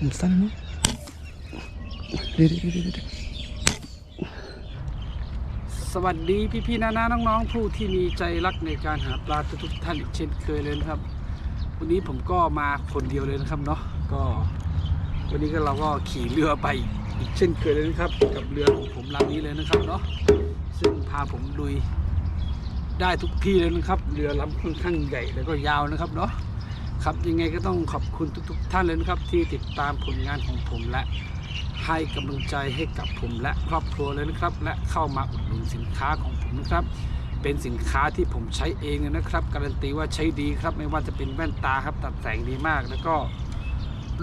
ผมสั้นเนาะเดี๋ยวสวัสดีพี่พี่ๆน้าๆน้องๆ ผู้ที่มีใจรักในการหาปลาทุกๆท่านอีกเช่นเคยเลยนะครับ วันนี้ผมก็มาคนเดียวเลยนะครับเนาะก็ วันนี้ก็เราก็ขี่เรือไปอีกเช่นเคยเลยนะครับ กับเรือของผมลำนี้เลยนะครับเนาะซึ่งพาผมลุยได้ทุกที่เลยนะครับ เรือลำค่อนข้างใหญ่แล้วก็ยาวนะครับเนาะ ครับ ยังไงก็ต้องขอบคุณทุก ๆ ท่านเลยนะครับ ที่ติดตามผลงานของผมและให้กำลังใจให้กับผมและครอบครัวเลยนะครับ และเข้ามาอุดหนุนสินค้าของผมนะครับ เป็นสินค้าที่ผมใช้เองเลยนะครับ การันตีว่าใช้ดีครับ ไม่ว่าจะเป็นแว่นตาครับตัดแสงดีมาก แล้วก็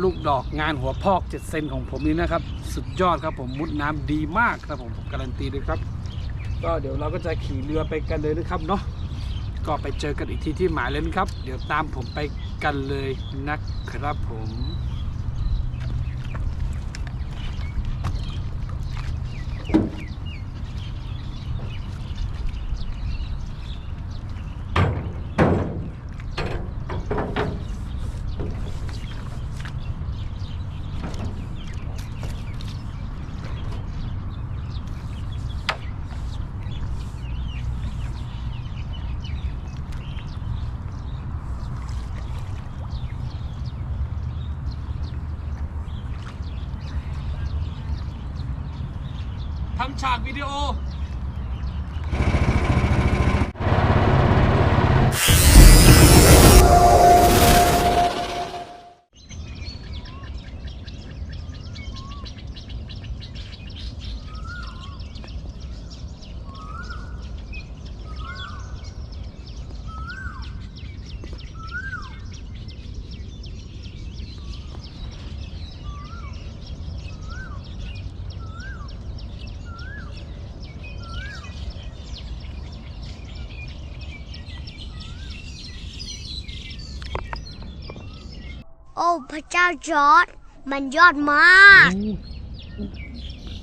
ลูกดอกงานหัวพอก 7 เซนของผมนี่นะครับ สุดยอดครับผมมุดน้ำดีมากครับผมผมการันตีเลยครับ ก็เดี๋ยวเราก็จะขี่เรือไปกันเลยนะครับเนาะ ก็ไปเจอกันอีกที่ที่หมายเลยนะครับ เดี๋ยวตามผมไปกันเลยนะครับผม ทำฉากวิดีโอ อ้พระเจ้าจอร์ดมันยอดมาก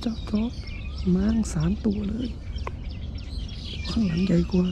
เจ้าจอดม้างสามตัวเลย ข้างหลังใหญ่กว่า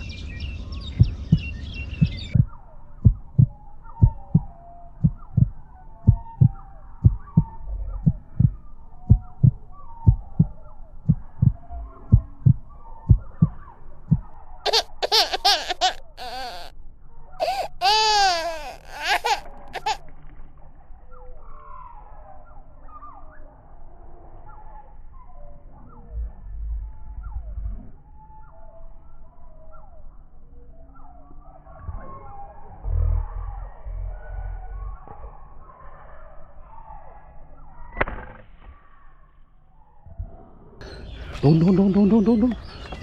โดนโดนโดนโดนโดนโดนโดน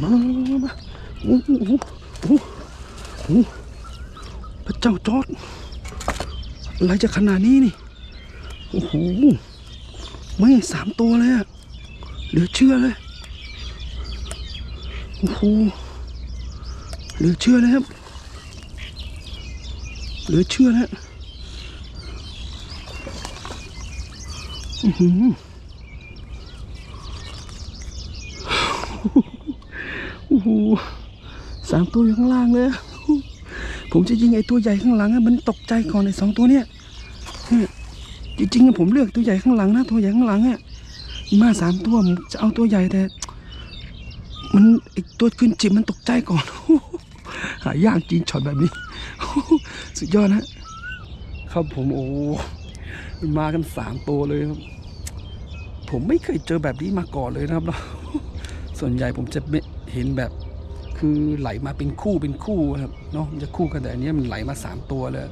มามามามามาโอ้โหโอ้โหโอ้โหพระเจ้าจอดอะไรจะขนาดนี้นี่ โอ้โห ไม่สามตัวเลยอะเหลือเชื่อเลย โอ้โห เหลือเชื่อเลยครับ เหลือเชื่อแล้วอือหือ โอ้โหสามตัวอยู่ข้างล่างเลย ผมจะยิงไอ้ตัวใหญ่ข้างหลังอะมันตกใจก่อนไอ้สองตัวเนี้ยเนี่ยจริงๆอะผมเลือกตัวใหญ่ข้างหลังนะตัวใหญ่ข้างหลังอะมาสามตัวผมจะเอาตัวใหญ่แต่ มันไอ้ตัวขึ้นจิบมันตกใจก่อนหายากจริงช็อตแบบนี้สุดยอดนะครับผมโอ้มากันสามตัวเลยครับ ผมไม่เคยเจอแบบนี้มาก่อนเลยนะครับเนาส่วนใหญ่ผมจะไม่ เห็นแบบคือไหลมาเป็นคู่เป็นคู่ครับเนาะมันจะคู่กันแต่อันนี้มันไหลมาสามตัวเลย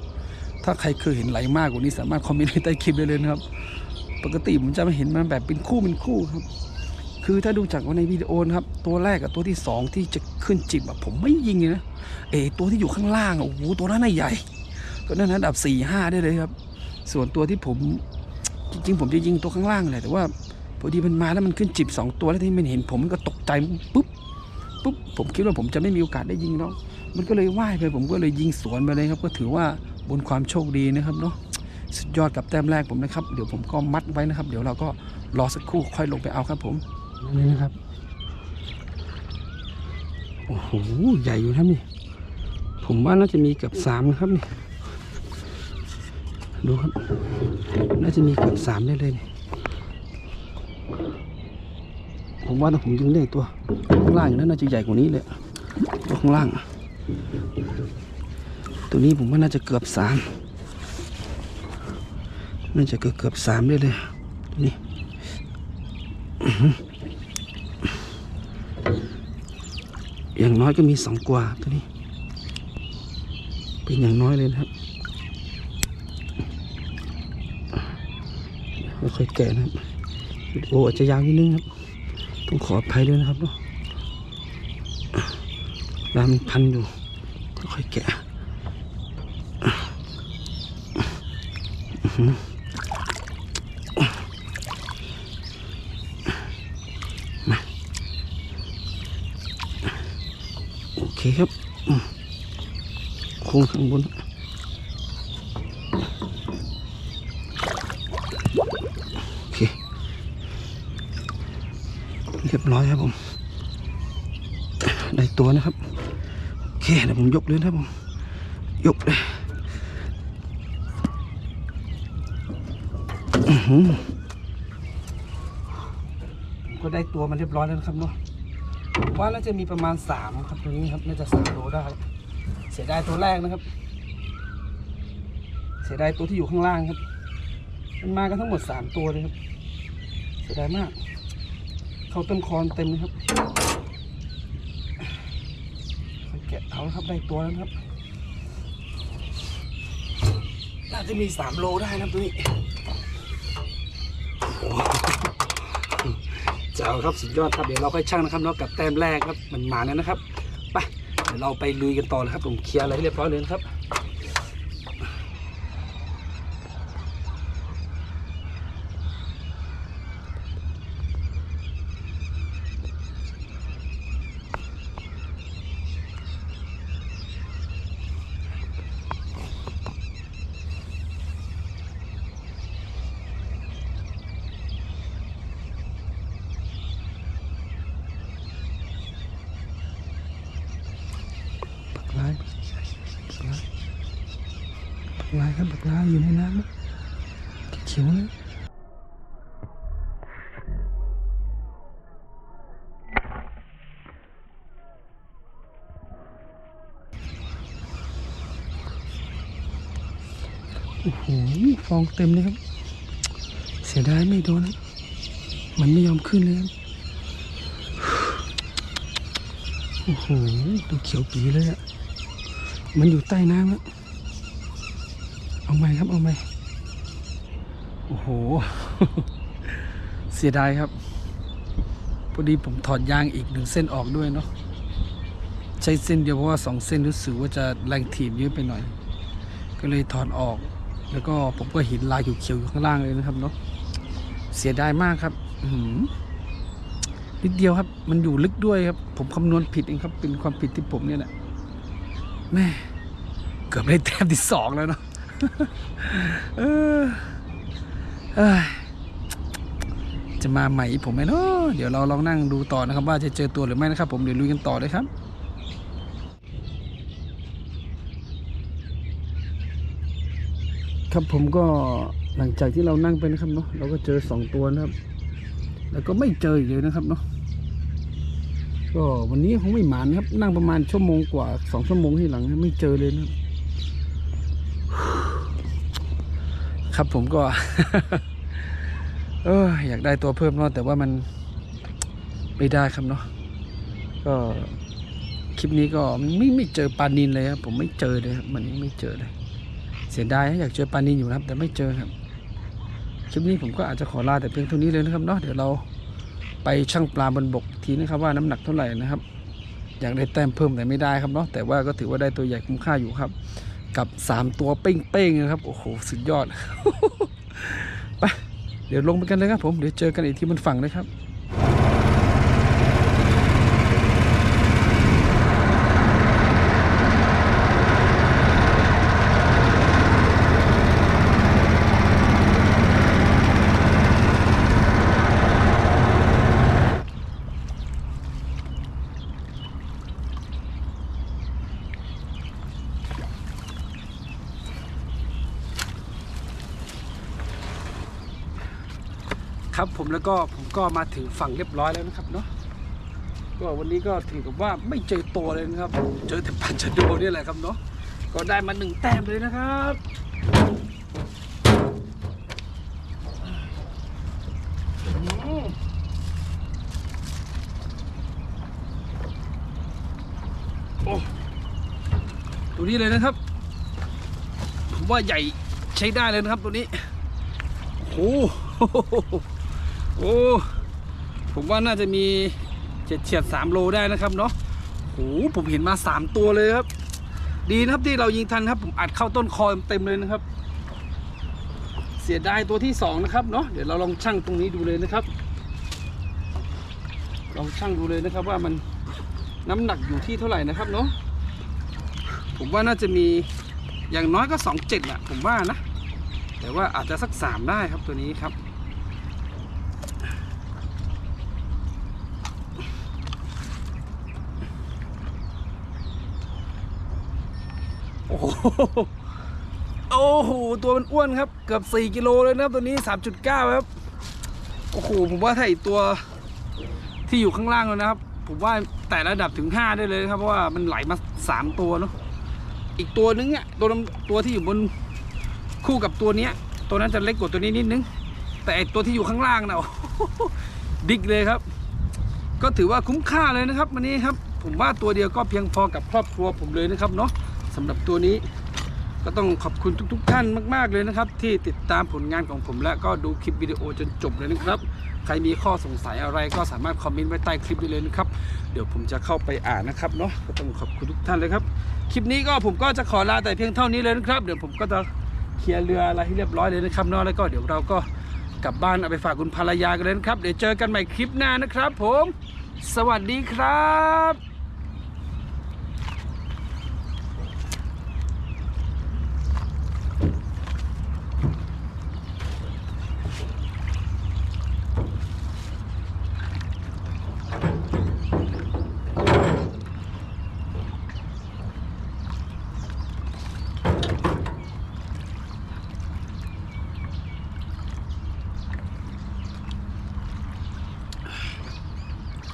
ถ้าใครเคยเห็นไหลมากกว่านี้สามารถคอมเมนต์ใต้คลิปได้เลยนะครับ ปกติผมจะไม่เห็นมันแบบเป็นคู่เป็นคู่ครับ คือถ้าดูจากในวิดีโอนะครับ ตัวแรกกับตัวที่สองที่จะขึ้นจิบแบบผมไม่ยิงเลยนะเอตัวที่อยู่ข้างล่างโอ้โหตัวนั้นใหญ่ตัวนั้นนะอันดับสี่ห้าได้เลยครับ ส่วนตัวที่ผมจริงๆผมจะยิงตัวข้างล่างแหละแต่ว่าพอดีมันมาแล้วมันขึ้นจิบสองตัวแล้วที่มันเห็นผมมันก็ตกใจปุ๊บ ปุ๊บผมคิดว่าผมจะไม่มีโอกาสได้ยิงเนาะมันก็เลยว่ายไปผมก็เลยยิงสวนไปเลยครับ ก็ถือว่าบนความโชคดีนะครับเนาะสุดยอดกับแต้มแรกผมนะครับ เดี๋ยวผมก็มัดไว้นะครับ เดี๋ยวเราก็รอสักครู่ค่อยลงไปเอาครับผมนี่นะครับโอ้โหใหญ่อยู่นะครับนี่ ผมว่าน่าจะมีเกือบสามนะครับนี่ดูครับ น่าจะมีเกือบสามได้เลยเนี่ย ผมว่าถ้าผมยิงได้ตัวข้างล่างอยู่นั้นน่าจะใหญ่กว่านี้เลยตัวข้างล่าง ตัวนี้ผมว่าน่าจะเกือบสามน่าจะเกือบเกือบสามได้เลยนี้อื้อหืออย่างน้อยก็มีสองกว่าตัวนี้ เป็นอย่างน้อยเลยนะครับค่อยๆแกะนะครับโอ้อาจจะยาวนิดนึงครับ ต้องขออภัยด้วยนะครับเนาะร้ามันพันอยู่ค่อยแกะมาโอเคครับโค้งข้างบน โอเค เร้อยครับผม ได้ตัวนะครับ โอเคเดี๋ยวผมยกเลยนะครับผม ยกเลยก็ได้ตัวมันเรียบร้อยแล้วนะครับเนาะว่าน่าจะมีประมาณสามครับตัวนี้ครับ น่าจะสามโลได้ เสียดายตัวแรกนะครับ เสียดายตัวที่อยู่ข้างล่างครับ มันมากันทั้งหมดสามตัวเลยครับ เสียดายมาก เขาต้นคอนเต็มเลยครับแกะเอาครับได้ตัวแล้วครับ น่าจะมีสามโลได้นะตัวนี้เจ้าครับสุดยอดครับเดี๋ยวเราค่อยชั่งนะครับเนาะกับแต้มแรกครับมันมาแล้วนะครับไปเดี๋ยวเราไปลุยกันต่อเลยครับผมเคลียร์อะไรเรียบร้อยเลยนะครับ ปักลายปักลายปักลาย ครับปักลาอยู่ในน้ำเขียวๆนะโอ้โหฟองเต็มเลยครับ เสียดายไม่โดนนะมันไม่ยอมขึ้นเลยครับโอ้โหดูเขียวปีเลยอะมันอยู่ใต้น้ำอะ เอาไหมครับเอาไหมโอ้โห เสียดายครับ พอดีผมถอดยางอีกหนึ่งเส้นออกด้วยเนาะใช้เส้นเดียวเพราะว่าสองเส้นรู้สึกว่าจะแรงถีบเยอะไปหน่อย ก็เลยถอดออก แล้วก็ผมก็เห็นลายเขียวๆอยู่ข้างล่างเลยนะครับเนาะเสียดายมากครับหือนิดเดียวครับ มันอยู่ลึกด้วยครับ ผมคำนวณผิดเองครับ เป็นความผิดที่ผมเนี่ยแหละแม่เกือบได้แต้มที่สองแล้วเนาะ จะมาใหม่ผมไหมเนาะเดี๋ยวเราลองนั่งดูต่อนะครับ ว่าจะเจอตัวหรือไม่นะครับ ผมเดี๋ยวลุยกันต่อเลยครับครับผมก็หลังจากที่เรานั่งไปนะครับเนาะเราก็เจอสองตัวนะครับ แล้วก็ไม่เจออีกเลยนะครับเนาะก็วันนี้คงไม่หมานครับ นั่งประมาณชั่วโมงกว่าสองชั่วโมงที่หลังไม่เจอเลยนะครับ ครับผมก็ เอออยากได้ตัวเพิ่มเนาะแต่ว่ามันไม่ได้ครับเนาะก็คลิปนี้ก็ไม่ไม่เจอปลานินเลยครับผมไม่เจอเลยครับมันไม่เจอเลย เสียดายอยากเจอปลานินอยู่นะครับ แต่ไม่เจอครับ คลิปนี้ผมก็อาจจะขอลาแต่เพียงเท่านี้เลยนะครับเนาะเดี๋ยวเราไปชั่งปลาบนบกทีนะครับว่าน้ำหนักเท่าไหร่นะครับ อยากได้แต้มเพิ่มแต่ไม่ได้ครับเนาะแต่ว่าก็ถือว่าได้ตัวใหญ่คุ้มค่าอยู่ครับ กับสามตัวเป้งๆนะครับ โอ้โห สุดยอด ไป เดี๋ยวลงไปกันเลยครับผม เดี๋ยวเจอกันอีกที่บนฝั่งนะครับ ครับผมแล้วก็ผมก็มาถึงฝั่งเรียบร้อยแล้วนะครับเนาะก็วันนี้ก็ถือกับว่าไม่เจอตัวเลยนะครับ เจอแต่ปันชะโดนี่แหละครับเนาะก็ได้มาหนึ่งแต้มเลยนะครับโอ้ตัวนี้เลยนะครับผมว่าใหญ่ใช้ได้เลยนะครับตัวนี้โอ้โห โอ้ผมว่าน่าจะมีเฉียดเฉียดสามโลได้นะครับเนาะโอ้ผมเห็นมาสามตัวเลยครับ ดีนะครับที่เรายิงทันครับ ผมอัดเข้าต้นคอเต็มเลยนะครับ เสียดายตัวที่สองนะครับเนาะเดี๋ยวเราลองชั่งตรงนี้ดูเลยนะครับ ลองชั่งดูเลยนะครับว่ามันน้ำหนักอยู่ที่เท่าไหร่นะครับเนาะผมว่าน่าจะมีอย่างน้อยก็สองเจ็ดแหละผมว่านะ แต่ว่าอาจจะสักสามได้ครับตัวนี้ครับ อ้โหโอ้โหตัวมันอ้วนครับ เกือบ 4 กิโลเลยนะครับตัวนี้ 3.9 ครับโอ้โหผมว่าถ้าอีกตัวที่อยู่ข้างล่างแล้วนะครับ ผมว่าแต่ระดับถึง 5 ได้เลยครับเพราะว่ามันไหลมา 3 ตัวเนาะอีกตัวนึงเนี่ยตัวน้ำตัวที่อยู่บนคู่กับตัวเนี้ย ตัวนั้นจะเล็กกว่าตัวนี้นิดนึง แต่ตัวที่อยู่ข้างล่างนะบิ๊กเลยครับ ก็ถือว่าคุ้มค่าเลยนะครับวันนี้ครับ ผมว่าตัวเดียวก็เพียงพอกับครอบครัวผมเลยนะครับเนาะ สำหรับตัวนี้ก็ต้องขอบคุณทุก ๆ ท่านมาก ๆ เลยนะครับ ที่ติดตามผลงานของผมและก็ดูคลิปวิดีโอจนจบเลยนะครับ ใครมีข้อสงสัยอะไรก็สามารถคอมเมนต์ไว้ใต้คลิปได้เลยนะครับ เดี๋ยวผมจะเข้าไปอ่านนะครับเนาะก็ต้องขอบคุณทุกท่านเลยครับ คลิปนี้ก็ผมก็จะขอลาแต่เพียงเท่านี้เลยนะครับ เดี๋ยวผมก็จะเคลียร์เรืออะไรให้เรียบร้อยเลยนะครับเนาะแล้วก็เดี๋ยวเราก็กลับบ้านเอาไปฝากคุณภรรยากันเลยนะครับ เดี๋ยวเจอกันใหม่คลิปหน้านะครับ ผม สวัสดีครับ